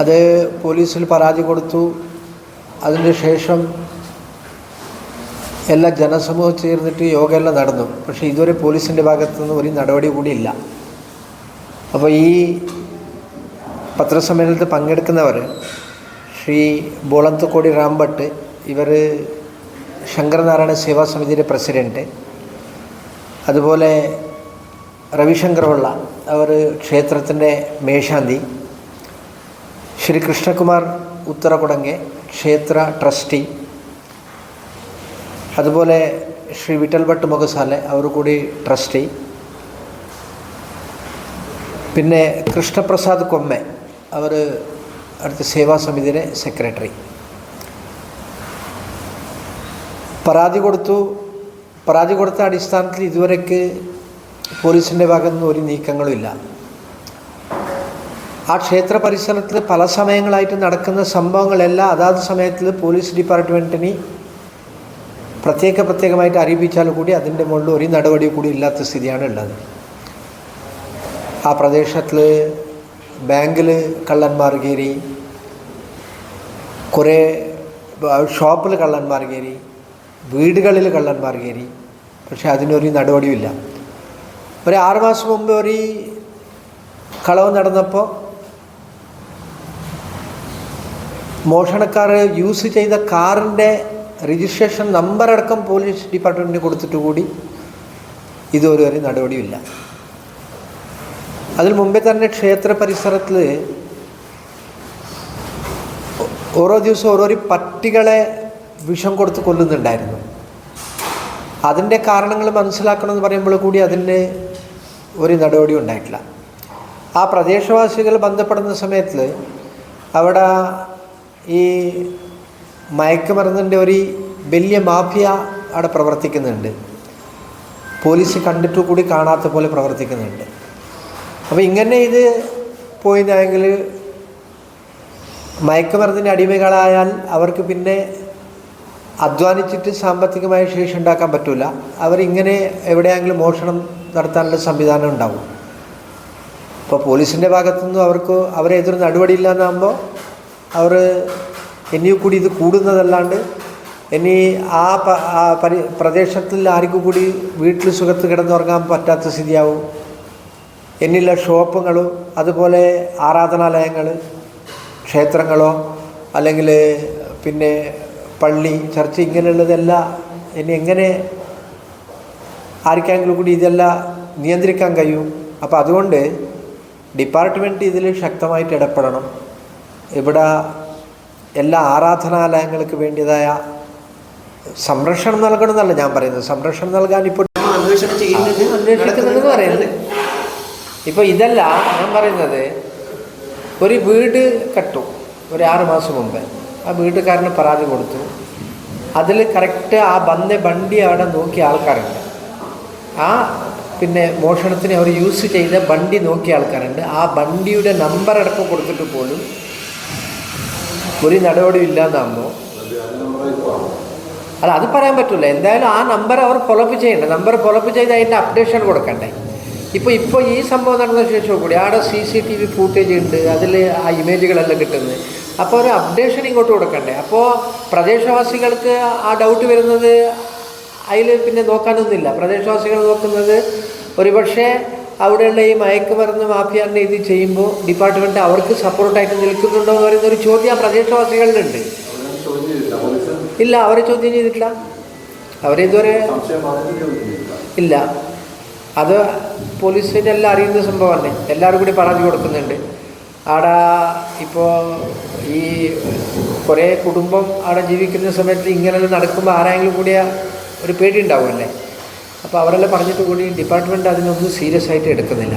അത് പോലീസിൽ പരാതി കൊടുത്തു. അതിന് ശേഷം എല്ലാ ജനസമൂഹം ചേർന്നിട്ട് യോഗയെല്ലാം നടന്നു. പക്ഷേ ഇതുവരെ പോലീസിന്റെ ഭാഗത്തുനിന്ന് ഒരു നടപടി കൂടി ഇല്ല. അപ്പോൾ ഈ പത്രസമ്മേളനത്തിൽ പങ്കെടുക്കുന്നവർ ശ്രീ ബോളന്തക്കോടി റാംഭട്ട് ഇവർ ശങ്കരനാരായണ സേവാ സമിതിയുടെ പ്രസിഡന്റ് അതുപോലെ രവിശങ്കർ പിള്ള അവർ ക്ഷേത്രത്തിന്റെ മേശാന്തി ശ്രീ കൃഷ്ണകുമാർ ഉത്തരകുടങ്ങെ ക്ഷേത്ര ട്രസ്റ്റി. അതുപോലെ ശ്രീ വിട്ടൽ ഭട്ട് മുഖസാലെ അവർ കൂടി ട്രസ്റ്റി. പിന്നെ കൃഷ്ണപ്രസാദ് കൊമ്മെ അവർ അടുത്ത സേവാ സമിതിയിലെ സെക്രട്ടറി. പരാതി കൊടുത്തു. പരാതി കൊടുത്ത അടിസ്ഥാനത്തിൽ ഇതുവരേക്ക് പോലീസിന്റെ ഭാഗത്തുനിന്ന് ഒരു നീക്കങ്ങളും ഇല്ല. ആ ക്ഷേത്ര പരിസരത്തിൽ പല സമയങ്ങളായിട്ട് നടക്കുന്ന സംഭവങ്ങളെല്ലാം അതാത് സമയത്തിൽ പോലീസ് ഡിപ്പാർട്ട്മെന്റിന് പ്രത്യേക പ്രത്യേകമായിട്ട് അറിയിപ്പിച്ചാൽ കൂടി അതിന്റെ മുകളിൽ ഒരു നടപടി കൂടി ഇല്ലാത്ത സ്ഥിതിയാണ് ഉള്ളത്. ആ പ്രദേശത്തിൽ ബാങ്കിൽ കള്ളന്മാർ കയറി കുറേ ഷോപ്പിൽ കള്ളന്മാർ കയറി വീടുകളിൽ കള്ളന്മാർ കയറി പക്ഷേ അതിനൊരു നടപടിയുമില്ല. ഒരു ആറുമാസം മുമ്പ് ഒരു കളവ് നടന്നപ്പോൾ മോഷണക്കാർ യൂസ് ചെയ്ത കാറിന്റെ രജിസ്ട്രേഷൻ നമ്പർ അടക്കം പോലീസ് ഡിപ്പാർട്ട്മെന്റിന് കൊടുത്തിട്ട് കൂടി ഇതുവരെ നടപടിയില്ല അതിൽ മുമ്പേ തന്നെ ക്ഷേത്ര പരിസരത്തിൽ ഓരോ ദിവസവും ഓരോരോ പട്ടികളെ വിഷം കൊടുത്ത് കൊല്ലുന്നുണ്ടായിരുന്നു. അതിന്റെ കാരണങ്ങൾ മനസ്സിലാക്കണമെന്ന് പറയുമ്പോൾ കൂടി അതിന് ഒരു നടപടി ഉണ്ടായിട്ടില്ല. ആ പ്രദേശവാസികൾ ബന്ധപ്പെടുന്ന സമയത്ത് അവിടെ ഈ മയക്കുമരുന്നിന്റെ ഒരു വലിയ മാഫിയ അവിടെ പ്രവർത്തിക്കുന്നുണ്ട്. പോലീസ് കണ്ടിട്ട് കൂടി കാണാത്ത പോലെ പ്രവർത്തിക്കുന്നുണ്ട്. അപ്പോൾ ഇങ്ങനെ ഇത് പോയതെങ്കിൽ മയക്കുമരുന്നിന്റെ അടിമകളായാൽ അവർക്ക് പിന്നെ അധ്വാനിച്ചിട്ട് സാമ്പത്തികമായ ശേഷി ഉണ്ടാക്കാൻ പറ്റില്ല അവരിങ്ങനെ എവിടെയെങ്കിലും മോഷണം നടത്താനുള്ള സംവിധാനം ഉണ്ടാവും. ഇപ്പോൾ പോലീസിന്റെ ഭാഗത്തുനിന്നും അവർക്ക് അവരെ എതിർ നടപടിയില്ല എന്നാകുമ്പോൾ അവർ ഇനിയും കൂടി ഇത് കൂടുന്നതല്ലാണ്ട് ഇനി ആ പരി പ്രദേശത്തിൽ ആർക്കും കൂടി വീട്ടിൽ സുഖത്ത് കിടന്നുറങ്ങാൻ പറ്റാത്ത സ്ഥിതിയാവും. എന്നില്ല ഷോപ്പുകളും അതുപോലെ ആരാധനാലയങ്ങൾ ക്ഷേത്രങ്ങളോ അല്ലെങ്കിൽ പിന്നെ പള്ളി ചർച്ച് ഇങ്ങനെയുള്ളതെല്ലാം ഇനി എങ്ങനെ ആർക്കെങ്കിലും കൂടി ഇതെല്ലാം നിയന്ത്രിക്കാൻ കഴിയും? അപ്പോൾ അതുകൊണ്ട് ഡിപ്പാർട്ട്മെന്റ് ഇതിൽ ശക്തമായിട്ട് ഇടപെടണം. ഇവിടെ എല്ലാ ആരാധനാലയങ്ങൾക്ക് വേണ്ടിയതായ സംരക്ഷണം നൽകണം എന്നല്ല ഞാൻ പറയുന്നത്. സംരക്ഷണം നൽകാൻ ഇപ്പോൾ ഇപ്പൊ പറയുന്നത്. ഇപ്പോൾ ഇതല്ല ഞാൻ പറയുന്നത് ഒരു വീട് കെട്ടു ഒരു ആറ് മാസം മുമ്പ്. ആ വീട്ടുകാരന് പരാതി കൊടുത്തു. അതിൽ കറക്റ്റ് ആ ബന്ധ ബണ്ടി അവിടെ നോക്കിയ ആൾക്കാരുണ്ട്. ആ പിന്നെ മോഷണത്തിന് അവർ യൂസ് ചെയ്ത ബണ്ടി നോക്കിയ ആൾക്കാരുണ്ട്. ആ ബണ്ടിയുടെ നമ്പർ അടക്കം കൊടുത്തിട്ട് പോലും ഒരു നടപടി ഇല്ലാന്നാകുമ്പോൾ അല്ല അത് പറയാൻ പറ്റില്ല എന്തായാലും ആ നമ്പർ അവർ ഫോളോപ്പ് ചെയ്യണ്ടേ? നമ്പർ ഫോളോപ്പ് ചെയ്ത് അതിന്റെ അപ്ഡേഷൻ കൊടുക്കണ്ടേ? ഇപ്പോൾ ഇപ്പോൾ ഈ സംഭവം നടന്ന ശേഷം കൂടി അവിടെ C C T V footage ഉണ്ട് അതിൽ ആ ഇമേജുകളെല്ലാം കിട്ടുന്നത്. അപ്പോൾ ഒരു അപ്ഡേഷൻ ഇങ്ങോട്ട് കൊടുക്കണ്ടേ? അപ്പോൾ പ്രദേശവാസികൾക്ക് ആ ഡൗട്ട് വരുന്നത് അതിൽ പിന്നെ നോക്കാനൊന്നുമില്ല. പ്രദേശവാസികൾ നോക്കുന്നത് ഒരുപക്ഷെ അവിടെയുള്ള ഈ മയക്കുമരുന്ന് മാഫിയാറിനെ ഇത് ചെയ്യുമ്പോൾ ഡിപ്പാർട്ട്മെന്റ് അവർക്ക് സപ്പോർട്ടായിട്ട് നിൽക്കുന്നുണ്ടോ എന്ന് പറയുന്ന ഒരു ചോദ്യം ആ പ്രദേശവാസികളിലുണ്ട്. ഇല്ല അവരെ ചോദ്യം ചെയ്തിട്ടില്ല. അവരെ ഇതുവരെ ഇല്ല. അത് എല്ലാം അറിയുന്ന സംഭവമല്ലേ എല്ലാവരും കൂടി പറഞ്ഞു കൊടുക്കുന്നുണ്ട്. ആടെ ഇപ്പോൾ ഈ കുറേ കുടുംബം അവിടെ ജീവിക്കുന്ന സമയത്ത് ഇങ്ങനെ നടക്കുമ്പോൾ ആരെങ്കിലും കൂടിയ ഒരു പേടി ഉണ്ടാവുമല്ലേ? അപ്പോൾ അവരെല്ലാം പറഞ്ഞിട്ട് കൂടി ഡിപ്പാർട്ട്മെന്റ് അതിനൊന്നും സീരിയസ് ആയിട്ട് എടുക്കുന്നില്ല.